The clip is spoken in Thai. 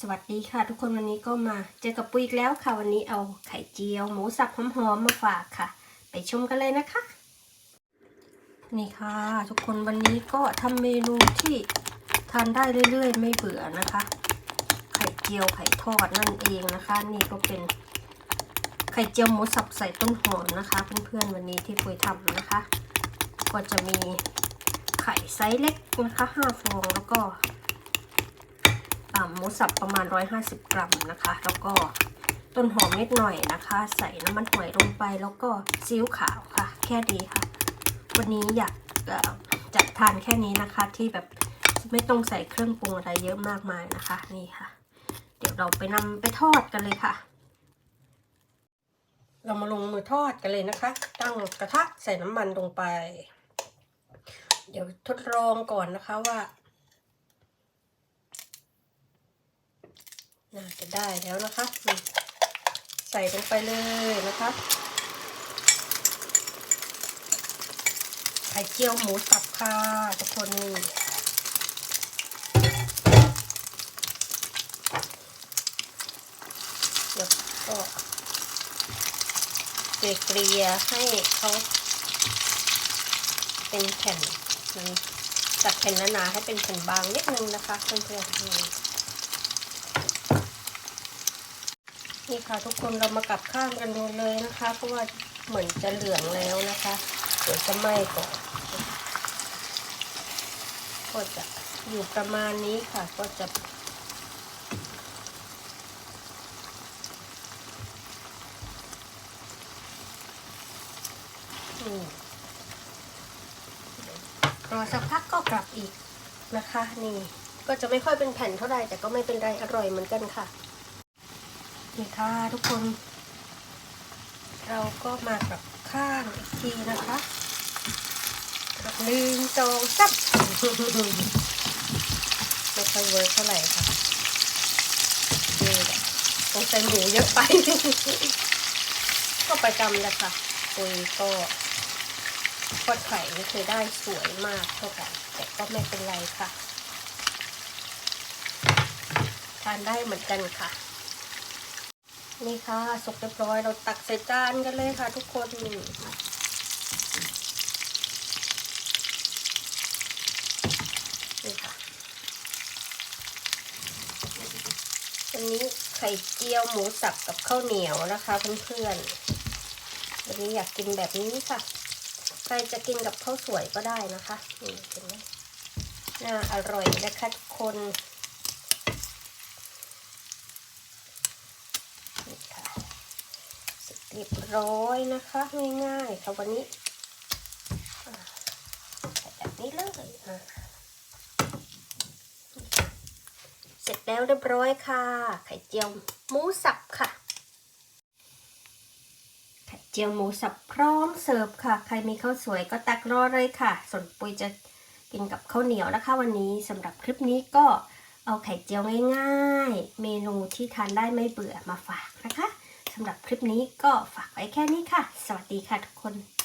สวัสดีค่ะ ทุกคนวันนี้ก็มาเจอกับปุ้ยอีกแล้วค่ะ วันนี้เอาไข่เจียว หมูสับหอมๆมาฝากค่ะ ไปชมกันเลยนะคะ นี่ค่ะ ทุกคนวันนี้ก็ทำเมนูที่ทานได้เรื่อยๆ ไม่เบื่อนะคะ ไข่เจียวไข่ทอดนั่นเองนะคะ นี่ก็เป็นไข่เจียวหมูสับใส่ต้นหอมนะคะ เพื่อนๆวันนี้ที่ปุ้ยทำนะคะ ก็จะมีไข่ไซส์เล็กนะคะ5ฟองแล้วก็ หมูสับประมาณ 150 กรัมนะคะ แล้วก็ต้นหอมนิดหน่อยนะคะ ใส่น้ำมันหอยลงไปแล้วก็ซีอิ๊วขาวค่ะ แค่นี้ค่ะ วันนี้อยากเอ่อจะทานแค่นี้นะคะที่แบบไม่ต้องใส่เครื่องปรุงอะไรเยอะมากมายนะคะนี่ค่ะ เดี๋ยวเราไปนำไปทอดกันเลยค่ะ เรามาลงมือทอดกันเลยนะคะ ตั้งกระทะใส่น้ำมันลงไป เดี๋ยวทดลองก่อนนะคะว่า น่าจะได้แล้วนะคะใส่ลงไปเลยนะคะไข่เจียวหมูสับค่ะทุกคนนี่แล้วก็เกลี่ยให้เขาเป็นแผ่นมันจัดแผ่นหนาๆให้เป็นแผ่นบางนิดนึงนะคะเพื่อนๆ นี่ค่ะทุกคนเรามากลับข้ามกันเลยนะคะ เพราะว่าเหมือนจะเหลืองแล้วนะคะเดี๋ยวจะไหม้ก่อนก็จะอยู่ประมาณนี้ค่ะก็จะรอสักพักก็กลับอีกนะคะ นี่ก็จะไม่ค่อยเป็นแผ่นเท่าไหร่แต่ก็ไม่เป็นไรอร่อยเหมือนกันค่ะ นี่ค่ะทุกคน เราก็มากับข้างอีกทีนะคะหนึ่งสองสามไม่ค่อยเวิร์กเท่าไหร่ค่ะนี่แหละตรงใจหมูเยอะไป ก็ประจำแหละค่ะปุยก็ทอดไข่ไม่เคยได้สวยมากเท่ากัน แต่ก็ไม่เป็นไรค่ะ ทานได้เหมือนกันค่ะ นี่ค่ะสุกเรียบร้อยเราตักใส่จานกันเลยค่ะ ทุกคนนี่ค่ะวันนี้ไข่เจียวหมูสับกับข้าวเหนียวนะคะเพื่อนๆวันนี้อยากกินแบบนี้ค่ะ ใครจะกินกับข้าวสวยก็ได้นะคะนี่เห็นไหมน่าอร่อยนะคะทุกคนค่ะ เรียบร้อยนะคะ ง่ายๆค่ะวันนี้แบบนี้เลยเสร็จแล้วเรียบร้อยค่ะ ไข่เจียวหมูสับค่ะ ไข่เจียวหมูสับพร้อมเสิร์ฟค่ะ ใครมีข้าวสวยก็ตักรอเลยค่ะ ส่วนปุยจะกินกับข้าวเหนียวนะคะ วันนี้สำหรับคลิปนี้ก็เอาไข่เจียวง่ายๆ เมนูที่ทานได้ไม่เบื่อมาฝากนะคะ สำหรับคลิปนี้ก็ฝากไว้แค่นี้ค่ะ สวัสดีค่ะทุกคน